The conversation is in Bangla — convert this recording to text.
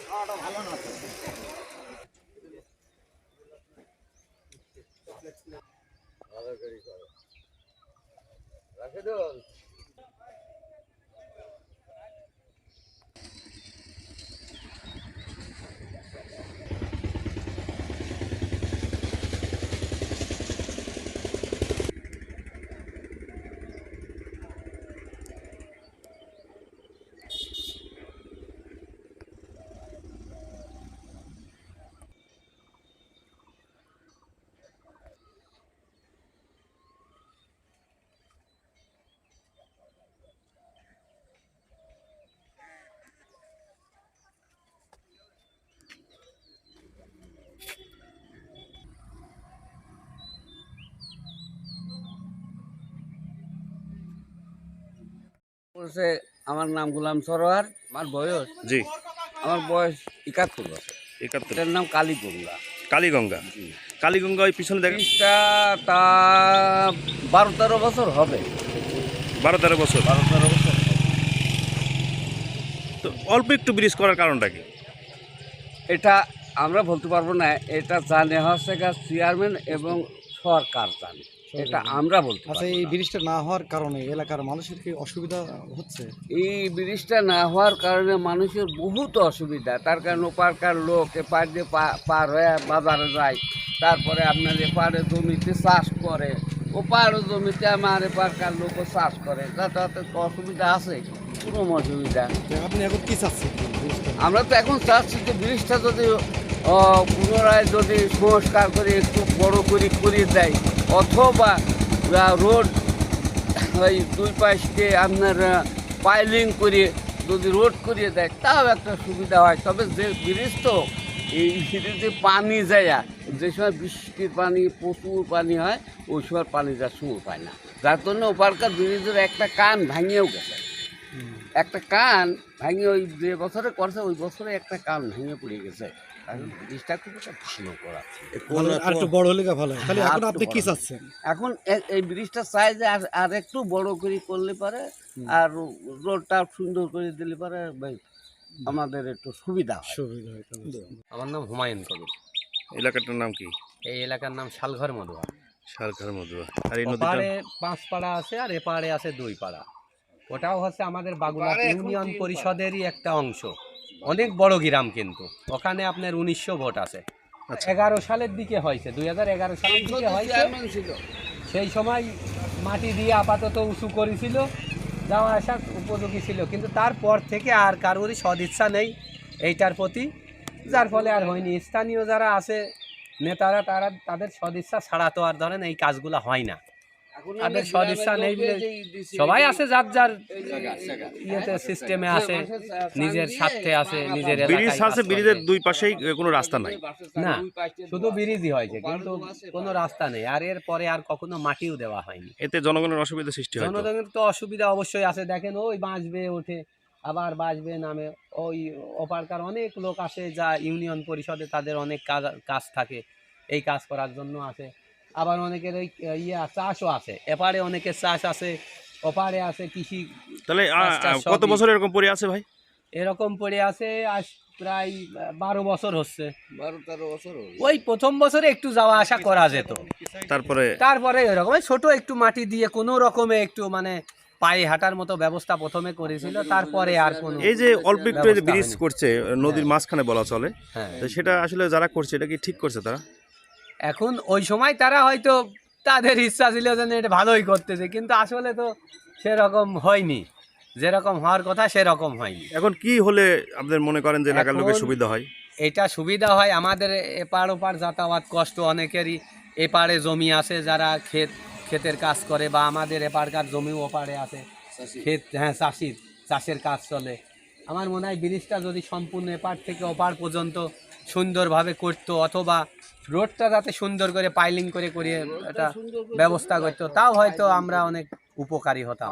খাওয়াটা ভালো না ভালো করে রাখে দোল বলছে আমার নাম গুলাম সরোয়ার। আমার বয়স জি। আমার বয়স একাত্তর বছর। একাত্তর। এটার নাম কালীগঙ্গা। কালীগঙ্গা। কালীগঙ্গা ওই পিছনে দেখেন তা বারো তেরো বছর হবে। বারো তেরো বছর। বারো তেরো বছর। তো অল্প একটু ব্রিজ করার কারণটা কি? এটা আমরা বলতে পারব না এটা জানে হচ্ছে চেয়ারম্যান এবং সরকার জানে। এটা আমরা বলতে আচ্ছা এই ব্রিজটা না হওয়ার কারণে এলাকার মানুষের কি অসুবিধা হচ্ছে? এই ব্রিজটা না হওয়ার কারণে মানুষের বহুত অসুবিধা। তার কারণে ওপারকার লোক এপার দিয়ে পার হয়ে বাজারে যায়। তারপরে আপনার এপারে জমিতে চাষ করে। ওপার জমিতে আমার এপারকার লোকও চাষ করে। যাতায়াতের তো অসুবিধা আছে কোনো অসুবিধা। আপনি এখন কি চাচ্ছেন আমরা তো এখন চাচ্ছি যে ব্রিজটা যদি পুনরায় যদি সংস্কার করে একটু বড় করে করিয়ে দেয় অথবা রোড, ওই দুই পাশকে আপনার পাইলিং করে যদি রোড করিয়ে দেয়, তাও একটা সুবিধা হয়। তবে যে ব্রিজ তো, এই ব্রিজে পানি যায় যে সময় বৃষ্টির পানি, প্রচুর পানি হয়, ওই সময় পানি যাওয়ার সময় পায় না। যার জন্য ওপারকার ব্রিজের একটা কান ভাঙিয়েও গেছে। একটা কান ভাঙে ওই যে বছরে করছে ওই বছরে একটা কান ভেঙে পড়ে গেছে। কারণ খুব একটা ভালো করা। আর একটু বড় হলে ভালো তাহলে হ্যাঁ, এখন আপনি কি চাচ্ছেন? এখন এই ব্রিজটা চাই যে আর আর একটু বড় করে করলে পারে আর রোডটা সুন্দর করে দিলে পারে ভাই আমাদের একটু সুবিধা সুবিধা আমার নাম হুমায়ুন কবির। এলাকাটার নাম কি? এই এলাকার নাম শালঘর মধুয়া। সারঘার মধুয়া। আর এই নদীটা? পাঁচ পাড়া আছে আর এপারে আছে দুই পাড়া ওটাও হচ্ছে আমাদের বাগুলা ইউনিয়ন পরিষদেরই একটা অংশ। অনেক বড় গ্রাম কিন্তু। ওখানে আপনার উনিশশো ভোট আছে। আচ্ছা। এগারো সালের দিকে হয়েছে। দুই হাজার এগারো সালের দিকে হয়েছে। সেই সময় মাটি দিয়ে আপাতত উঁচু করেছিল। যাওয়া আসা উপযোগী ছিল। কিন্তু তারপর থেকে আর কারোরই সদিচ্ছা নেই এইটার প্রতি। যার ফলে আর হয়নি। স্থানীয় যারা আছে নেতারা তারা তাদের সদিচ্ছা ছাড়া তো আর ধরেন এই কাজগুলো হয় না। তাদের সদিচ্ছা নেই সবাই আছে যার যার এই জায়গা, জায়গা। ইয়েতে সিস্টেমে আছে নিজের স্বার্থে আছে নিজের ব্রিজ আছে ব্রিজের দুই পাশেই কোনো রাস্তা নাই। না, শুধু ব্রিজই হয়েছে কিন্তু আছে, কোনো রাস্তা নেই আর এর পরে আর কখনো মাটিও দেওয়া হয়নি। এতে জনগণের অসুবিধা সৃষ্টি হয় তো। জনগণের তো অসুবিধা অবশ্যই আছে দেখেন ওই বাঁচবে ওঠে আবার বাঁচবে নামে ওই ওপারকার অনেক লোক আসে যা ইউনিয়ন পরিষদে তাদের অনেক কাজ কাজ থাকে এই কাজ করার জন্য আসে। আবার অনেকের ওই ইয়ে চাষও আছে। এপারে অনেকের চাষ আছে ওপারে আছে কৃষি তাহলে কত বছর এরকম পড়ে আছে ভাই? এরকম পড়ে আছে আজ প্রায় বারো বছর হচ্ছে। বারো তেরো বছর ওই প্রথম বছরে একটু যাওয়া আসা করা যেত। তারপরে? তারপরে এরকম ছোট একটু মাটি দিয়ে কোনো রকমে একটু মানে পায়ে হাঁটার মতো ব্যবস্থা প্রথমে করেছিল তারপরে আর কোনো এই যে অল্প একটু যে ব্রিজ করছে নদীর মাঝখানে বলা চলে হ্যাঁ। তো সেটা আসলে যারা করছে এটা কি ঠিক করছে তারা? এখন ওই সময় তারা হয়তো তাদের ইচ্ছা ছিল যেন এটা ভালোই করতেছে কিন্তু আসলে তো সেরকম হয়নি। যেরকম হওয়ার কথা সেরকম হয়নি। এখন কি হলে আপনাদের মনে করেন যে এলাকার লোকের সুবিধা হয়? এটা সুবিধা হয় আমাদের এপার ওপার যাতায়াত কষ্ট অনেকেরই। এপারে জমি আছে যারা ক্ষেত ক্ষেতের কাজ করে বা আমাদের এপারকার জমি ওপারে আছে। ক্ষেত হ্যাঁ চাষির চাষের কাজ চলে। আমার মনে হয় ব্রিজটা যদি সম্পূর্ণ এপার থেকে ওপার পর্যন্ত সুন্দরভাবে করতো অথবা রোডটা যাতে সুন্দর করে পাইলিং করে করে এটা ব্যবস্থা করতো তাও হয়তো আমরা অনেক উপকারী হতাম